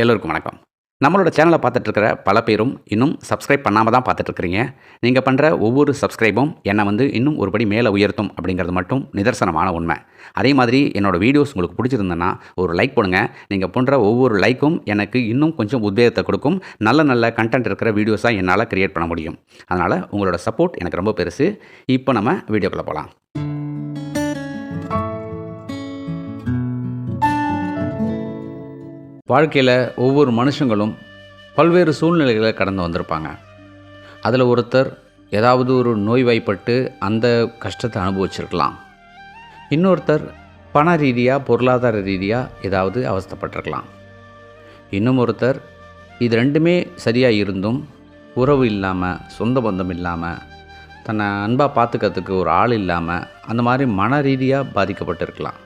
எல்லோருக்கும் வணக்கம். நம்மளோட சேனலை பார்த்துட்ருக்கிற பல பேரும் இன்னும் சப்ஸ்கிரைப் பண்ணாமல் தான் பார்த்துட்ருக்கிறீங்க. நீங்கள் பண்ணுற ஒவ்வொரு சப்ஸ்கிரைபும் என்னை வந்து இன்னும் ஒரு படி மேலே உயர்த்தும் அப்படிங்கிறது மட்டும் நிதர்சனமான உண்மை. அதே மாதிரி என்னோட வீடியோஸ் உங்களுக்கு பிடிச்சிருந்ததுன்னா ஒரு லைக் போடுங்கள் நீங்கள் பண்ணுற ஒவ்வொரு லைக்கும் எனக்கு இன்னும் கொஞ்சம் உத்வேகத்தை கொடுக்கும். நல்ல நல்ல கண்டென்ட் இருக்கிற வீடியோஸாக என்னால் க்ரியேட் பண்ண முடியும். அதனால் உங்களோட சப்போர்ட் எனக்கு ரொம்ப பெருசு. இப்போ நம்ம வீடியோக்குள்ளே போகலாம். வாழ்க்கையில் ஒவ்வொரு மனுஷங்களும் பல்வேறு சூழ்நிலைகளை கடந்து வந்திருப்பாங்க. அதில் ஒருத்தர் ஏதாவது ஒரு நோய்வாய்ப்பட்டு அந்த கஷ்டத்தை அனுபவிச்சிருக்கலாம். இன்னொருத்தர் பண ரீதியாக பொருளாதார ரீதியாக ஏதாவது அவஸ்தைப்பட்டிருக்கலாம். இன்னும் ஒருத்தர் இது ரெண்டுமே சரியாக இருந்தும் உறவு இல்லாமல் சொந்த பந்தம் இல்லாமல் தன்னை அன்பாக பார்த்துக்கிறதுக்கு ஒரு ஆள் இல்லாமல் அந்த மாதிரி மன ரீதியாக பாதிக்கப்பட்டிருக்கலாம்.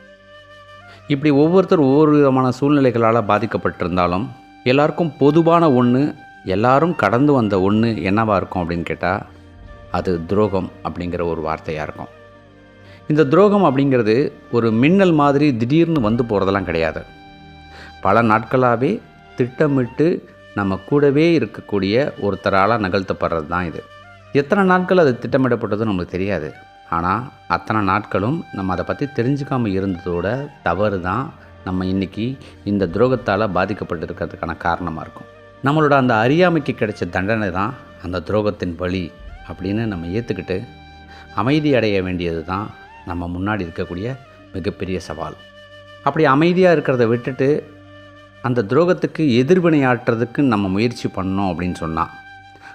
இப்படி ஒவ்வொருத்தர் ஒவ்வொரு விதமான சூழ்நிலைகளால் பாதிக்கப்பட்டிருந்தாலும் எல்லாருக்கும் பொதுவான ஒன்று எல்லாரும் கடந்து வந்த ஒன்று என்னவாக இருக்கும் அப்படின்னு கேட்டால் அது துரோகம் அப்படிங்கிற ஒரு வார்த்தையாக இருக்கும். இந்த துரோகம் அப்படிங்கிறது ஒரு மின்னல் மாதிரி திடீர்னு வந்து போகிறதெல்லாம் கிடையாது. பல நாட்களாகவே திட்டமிட்டு நம்ம கூடவே இருக்கக்கூடிய ஒருத்தரால் நகழ்த்தப்படுறது தான் இது. எத்தனை நாட்கள் அது திட்டமிடப்பட்டது நம்மளுக்கு தெரியாது. ஆனால் அத்தனை நாட்களும் நம்ம அதை பற்றி தெரிஞ்சுக்காமல் இருந்ததோட தவறு தான் நம்ம இன்றைக்கி இந்த துரோகத்தால் பாதிக்கப்பட்டிருக்கிறதுக்கான காரணமாக இருக்கும். நம்மளோட அந்த அறியாமைக்கு கிடைச்ச தண்டனை தான் அந்த துரோகத்தின் வழி அப்படின்னு நம்ம ஏற்றுக்கிட்டு அமைதி அடைய வேண்டியது தான் நம்ம முன்னாடி இருக்கக்கூடிய மிகப்பெரிய சவால். அப்படி அமைதியாக இருக்கிறத விட்டுட்டு அந்த துரோகத்துக்கு எதிர்வினையாற்றுறதுக்கு நம்ம முயற்சி பண்ணோம் அப்படின்னு சொன்னால்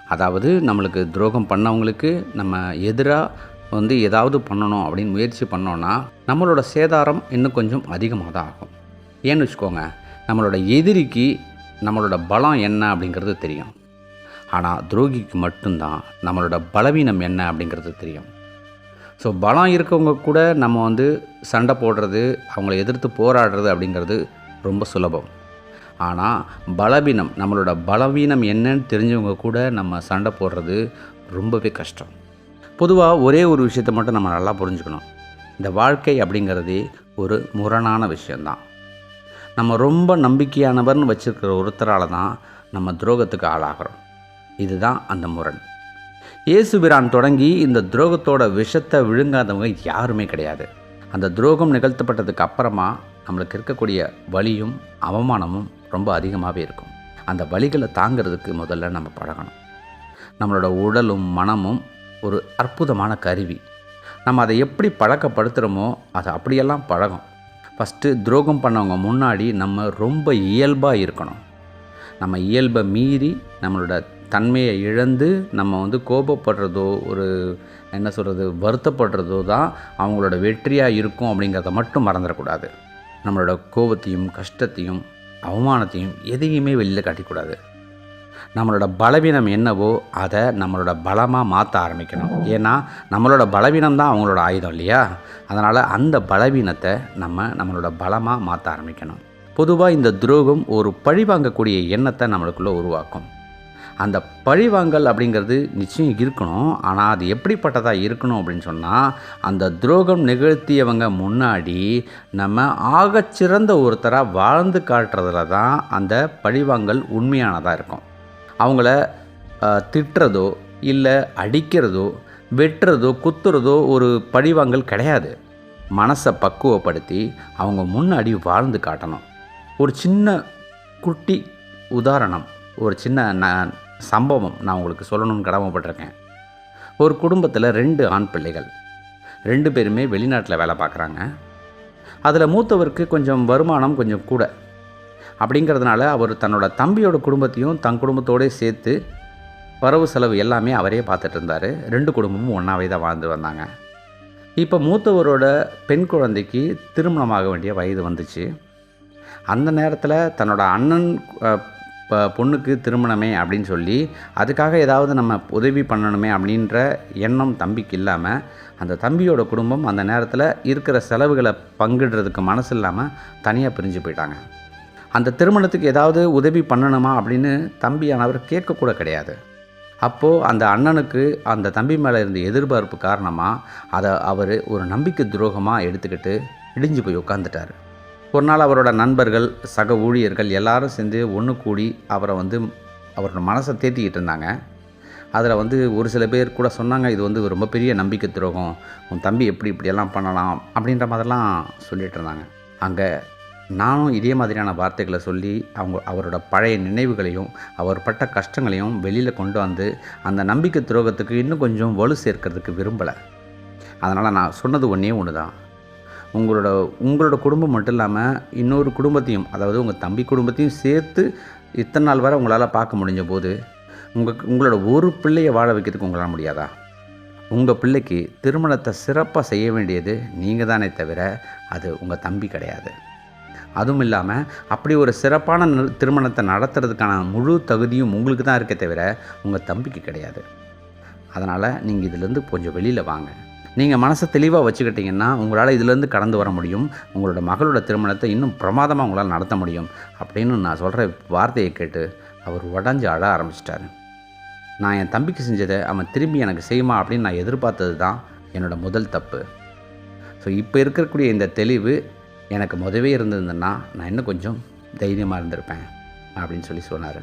அதாவது நம்மளுக்கு துரோகம் பண்ணவங்களுக்கு நம்ம எதிராக வந்து ஏதாவது பண்ணணும் அப்படின்னு முயற்சி பண்ணோன்னா நம்மளோட சேதாரம் இன்னும் கொஞ்சம் அதிகமாக தான் ஆகும். ஏன்னு வச்சுக்கோங்க நம்மளோட எதிரிக்கு நம்மளோட பலம் என்ன அப்படிங்கிறது தெரியும். ஆனால் துரோகிக்கு மட்டும்தான் நம்மளோட பலவீனம் என்ன அப்படிங்கிறது தெரியும். ஸோ பலம் இருக்கவங்க கூட நம்ம வந்து சண்டை போடுறது அவங்கள எதிர்த்து போராடுறது அப்படிங்கிறது ரொம்ப சுலபம். ஆனால் பலவீனம் நம்மளோட பலவீனம் என்னன்னு தெரிஞ்சவங்க கூட நம்ம சண்டை போடுறது ரொம்பவே கஷ்டம். பொதுவாக ஒரே ஒரு விஷயத்தை மட்டும் நம்ம நல்லா புரிஞ்சுக்கணும். இந்த வாழ்க்கை அப்படிங்கிறது ஒரு முரணான விஷயந்தான். நம்ம ரொம்ப நம்பிக்கையானவர்னு வச்சுருக்கிற ஒருத்தரால் தான் நம்ம துரோகத்துக்கு ஆளாகிறோம். இதுதான் அந்த முரண். இயேசுபிரான் தொடங்கி இந்த துரோகத்தோட விஷத்தை விழுங்காதவங்க யாருமே கிடையாது. அந்த துரோகம் நிகழ்த்தப்பட்டதுக்கு அப்புறமா நம்மளுக்கு இருக்கக்கூடிய வலியும் அவமானமும் ரொம்ப அதிகமாகவே இருக்கும். அந்த வலிகளை தாங்கிறதுக்கு முதல்ல நம்ம பழகணும். நம்மளோட உடலும் மனமும் ஒரு அற்புதமான கருவி. நம்ம அதை எப்படி பழக்கப்படுத்துகிறோமோ அதை அப்படியெல்லாம் பழகும். ஃபஸ்ட்டு துரோகம் பண்ணவங்க முன்னாடி நம்ம ரொம்ப இயல்பாக இருக்கணும். நம்ம இயல்பை மீறி நம்மளோட தன்மையை இழந்து நம்ம வந்து கோபப்படுறதோ ஒரு என்ன சொல்கிறது வருத்தப்படுறதோ தான் அவங்களோட வெற்றியாக இருக்கும் அப்படிங்கிறத மட்டும் மறந்துடக்கூடாது. நம்மளோட கோபத்தையும் கஷ்டத்தையும் அவமானத்தையும் எதையுமே வெளியில் காட்டிக்கூடாது. நம்மளோட பலவீனம் என்னவோ அதை நம்மளோட பலமாக மாற்ற ஆரம்பிக்கணும். ஏன்னா நம்மளோட பலவீனம் தான் அவங்களோட ஆயுதம் இல்லையா? அதனால் அந்த பலவீனத்தை நம்ம நம்மளோட பலமாக மாற்ற ஆரம்பிக்கணும். பொதுவாக இந்த துரோகம் ஒரு பழிவாங்கக்கூடிய எண்ணத்தை நம்மளுக்குள்ளே உருவாக்கும். அந்த பழிவாங்கல் அப்படிங்கிறது நிச்சயம் இருக்கணும். ஆனால் அது எப்படிப்பட்டதாக இருக்கணும் அப்படின்னு சொன்னால் அந்த துரோகம் நிகழ்த்தியவங்க முன்னாடி நம்ம ஆகச்சிறந்த ஒருத்தராக வாழ்ந்து காட்டுறதுல தான் அந்த பழிவாங்கல் உண்மையானதாக இருக்கும். அவங்கள திட்டுறதோ இல்லை அடிக்கிறதோ வெட்டுறதோ குத்துறதோ ஒரு பழிவாங்கல் கிடையாது. மனசை பக்குவப்படுத்தி அவங்க முன்னாடி வாழ்ந்து காட்டணும். ஒரு சின்ன குட்டி உதாரணம் ஒரு சின்ன நான் சம்பவம் நான் உங்களுக்கு சொல்லணும்னு கடமைப்பட்டிருக்கேன். ஒரு குடும்பத்தில் ரெண்டு ஆண் பிள்ளைகள். ரெண்டு பேருமே வெளிநாட்டில் வேலை பார்க்குறாங்க. அதில் மூத்தவருக்கு கொஞ்சம் வருமானம் கொஞ்சம் கூட. அப்படிங்கிறதுனால அவர் தன்னோட தம்பியோட குடும்பத்தையும் தன் குடும்பத்தோடே சேர்த்து வரவு செலவு எல்லாமே அவரே பார்த்துட்டு இருந்தார். ரெண்டு குடும்பமும் ஒன்றாவே தான் வாழ்ந்து வந்தாங்க. இப்போ மூத்தவரோட பெண் குழந்தைக்கு திருமணமாக வேண்டிய வயது வந்துச்சு. அந்த நேரத்தில் தன்னோட அண்ணன் ப- பொண்ணுக்கு திருமணமே அப்படின்னு சொல்லி அதுக்காக ஏதாவது நம்ம உதவி பண்ணணுமே அப்படின்ற எண்ணம் தம்பிக்கு இல்லாமல் அந்த தம்பியோட குடும்பம் அந்த நேரத்தில் இருக்கிற செலவுகளை பங்கிடுறதுக்கு மனசு இல்லாமல் தனியாக பிரிஞ்சு போயிட்டாங்க. அந்த திருமணத்துக்கு ஏதாவது உதவி பண்ணணுமா அப்படின்னு தம்பியானவர் கேட்கக்கூட கிடையாது. அப்போது அந்த அண்ணனுக்கு அந்த தம்பி மேலே இருந்த எதிர்பார்ப்பு காரணமாக அதை அவர் ஒரு நம்பிக்கை துரோகமாக எடுத்துக்கிட்டு இடிஞ்சு போய் உட்காந்துட்டார் ஒரு நாள் அவரோட நண்பர்கள் சக ஊழியர்கள் எல்லாரும் சேர்ந்து ஒன்று கூடி அவரை வந்து அவரோட மனசை தேத்திக்கிட்டு இருந்தாங்க. அதில் வந்து ஒரு சில பேர் கூட சொன்னாங்க இது வந்து ரொம்ப பெரிய நம்பிக்கை துரோகம். உன் தம்பி எப்படி இப்படியெல்லாம் பண்ணலாம்? அப்படின்ற மாதிரிலாம் சொல்லிகிட்டு இருந்தாங்க. அங்கே நானும் இதே மாதிரியான வார்த்தைகளை சொல்லி அவங்க அவரோட பழைய நினைவுகளையும் அவர் பட்ட கஷ்டங்களையும் வெளியில் கொண்டு வந்து அந்த நம்பிக்கை துரோகத்துக்கு இன்னும் கொஞ்சம் வலு சேர்க்கறதுக்கு விரும்பலை. அதனால் நான் சொன்னது ஒன்றே ஒன்று தான் உங்களோட உங்களோட குடும்பம் மட்டும் இல்லாமல் இன்னொரு குடும்பத்தையும் அதாவது உங்கள் தம்பி குடும்பத்தையும் சேர்த்து இத்தனை நாள் வரை உங்களால் பார்க்க முடிஞ்ச போது உங்கள் உங்களோட ஒரு பிள்ளையை வாழ வைக்கிறதுக்கு உங்களால் முடியாதா? உங்கள் பிள்ளைக்கு திருமணத்தை சிறப்பாக செய்ய வேண்டியது நீங்கள் தானே தவிர அது உங்கள் தம்பி கிடையாது. அதுவும் இல்லாமல் அப்படி ஒரு சிறப்பான திருமணத்தை நடத்துறதுக்கான முழு தகுதியும் உங்களுக்கு தான் இருக்கே தவிர உங்கள் தம்பிக்கு கிடையாது. அதனால் நீங்கள் இதிலேருந்து கொஞ்சம் வெளியில் வாங்க. நீங்கள் மனசை தெளிவாக வச்சுக்கிட்டிங்கன்னா உங்களால் இதிலேருந்து கடந்து வர முடியும். உங்களோட மகளோட திருமணத்தை இன்னும் பிரமாதமாக உங்களால் நடத்த முடியும். அப்படின்னு நான் சொல்கிற வார்த்தையை கேட்டு அவர் உடஞ்சி அழ ஆரம்பிச்சிட்டாரு. நான் என் தம்பிக்கு செஞ்சதை அவன் திரும்பி எனக்கு செய்யுமா அப்படின்னு நான் எதிர்பார்த்தது தான் என்னோட முதல் தப்பு. ஸோ இப்போ இருக்கக்கூடிய இந்த தெளிவு எனக்கு முதவே இருந்திருந்ததுன்னா நான் இன்னும் கொஞ்சம் தைரியமாக இருந்திருப்பேன் அப்படின்னு சொல்லி சொன்னார்.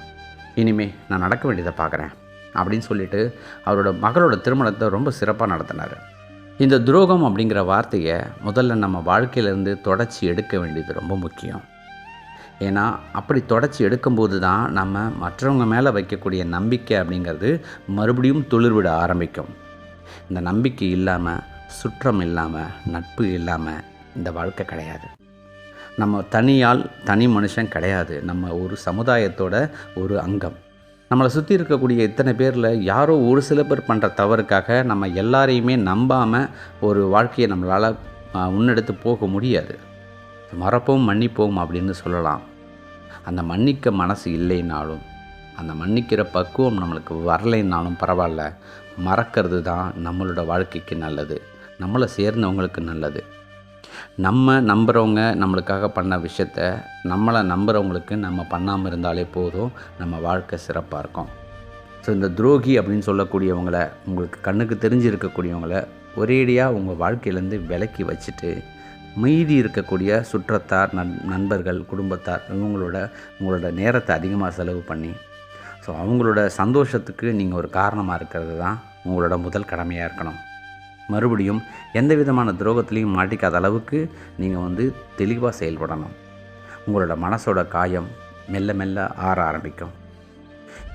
இனிமே நான் நடக்க வேண்டியதை பார்க்குறேன் அப்படின்னு சொல்லிட்டு அவரோட மகளோட திருமணத்தை ரொம்ப சிறப்பாக நடத்தினார். இந்த துரோகம் அப்படிங்கிற வார்த்தையை முதல்ல நம்ம வாழ்க்கையிலேருந்து தொடச்சி எடுக்க வேண்டியது ரொம்ப முக்கியம். ஏன்னா அப்படி தொடச்சி எடுக்கும்போது தான் நம்ம மற்றவங்க மேலே வைக்கக்கூடிய நம்பிக்கை அப்படிங்கிறது மறுபடியும் துளிர்விட ஆரம்பிக்கும். இந்த நம்பிக்கை இல்லாமல் சுற்றம் இல்லாமல் நட்பு இல்லாமல் இந்த வாழ்க்கை கிடையாது. நம்ம தனியால் தனி மனுஷன் கிடையாது. நம்ம ஒரு சமுதாயத்தோட ஒரு அங்கம். நம்மளை சுற்றி இருக்கக்கூடிய இத்தனை பேரில் யாரோ ஒரு சில பேர் பண்ணுற தவறுக்காக நம்ம எல்லாரையுமே நம்பாமல் ஒரு வாழ்க்கையை நம்மளால் முன்னெடுத்து போக முடியாது. மறப்போம் மன்னிப்போம் அப்படின்னு சொல்லலாம். அந்த மன்னிக்க மனசு இல்லைனாலும் அந்த மன்னிக்கிற பக்குவம் நம்மளுக்கு வரலைன்னாலும் பரவாயில்ல. மறக்கிறது தான் நம்மளோட வாழ்க்கைக்கு நல்லது. நம்மளை சேர்ந்தவங்களுக்கு நல்லது. நம்ம நம்புகிறவங்க நம்மளுக்காக பண்ண விஷயத்த நம்மளை நம்புகிறவங்களுக்கு நம்ம பண்ணாமல் இருந்தாலே போதும் நம்ம வாழ்க்கை சிறப்பாக இருக்கும். ஸோ இந்த துரோகி அப்படின்னு சொல்லக்கூடியவங்கள உங்களுக்கு கண்ணுக்கு தெரிஞ்சிருக்கக்கூடியவங்கள ஒரேடியாக உங்கள் வாழ்க்கையிலேருந்து விலக்கி வச்சுட்டு மீதி இருக்கக்கூடிய சுற்றத்தார் நண் நண்பர்கள் குடும்பத்தார் இவங்களோட உங்களோட நேரத்தை அதிகமாக செலவு பண்ணி ஸோ அவங்களோட சந்தோஷத்துக்கு நீங்கள் ஒரு காரணமாக இருக்கிறது தான் உங்களோட முதல் கடமையாக இருக்கணும். மறுபடியும் எந்த விதமான துரோகத்துலேயும் மாட்டிக்காத அளவுக்கு நீங்கள் வந்து தெளிவாக செயல்படணும். உங்களோட மனசோட காயம் மெல்ல மெல்ல ஆற ஆரம்பிக்கும்.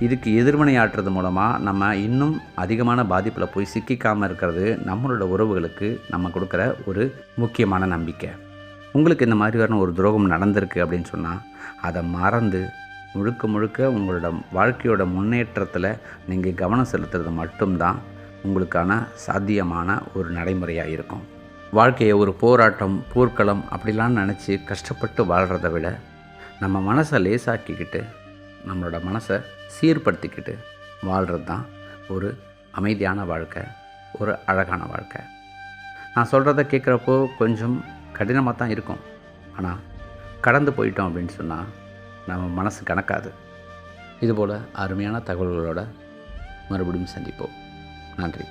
இதுக்கு எதிர்வினை ஆற்றுறது மூலமாக நம்ம இன்னும் அதிகமான பாதிப்பில் போய் சிக்கிக்காமல் இருக்கிறது நம்மளோட உறவுகளுக்கு நம்ம கொடுக்குற ஒரு முக்கியமான நம்பிக்கை. உங்களுக்கு இந்த மாதிரியான ஒரு துரோகம் நடந்திருக்கு அப்படின்னு சொன்னால் அதை மறந்து முழுக்க முழுக்க உங்களோட வாழ்க்கையோட முன்னேற்றத்தில் நீங்கள் கவனம் செலுத்துறது மட்டும்தான் உங்களுக்கான சாத்தியமான ஒரு நடைமுறையாக இருக்கும். வாழ்க்கையை ஒரு போராட்டம் போர்க்களம் அப்படிலாம் நினச்சி கஷ்டப்பட்டு வாழ்கிறத விட நம்ம மனசை லேசாக்கிக்கிட்டு நம்மளோட மனசை சீர்படுத்திக்கிட்டு வாழ்கிறது தான் ஒரு அமைதியான வாழ்க்கை ஒரு அழகான வாழ்க்கை. நான் சொல்கிறத கேட்குறப்போ கொஞ்சம் கடினமாக தான் இருக்கும். ஆனால் கடந்து போயிட்டோம் அப்படின்னு சொன்னால் நம்ம மனசு கணக்காது. இதுபோல் அருமையான தகவல்களோட மறுபடியும் சந்திப்போம். நன்றி.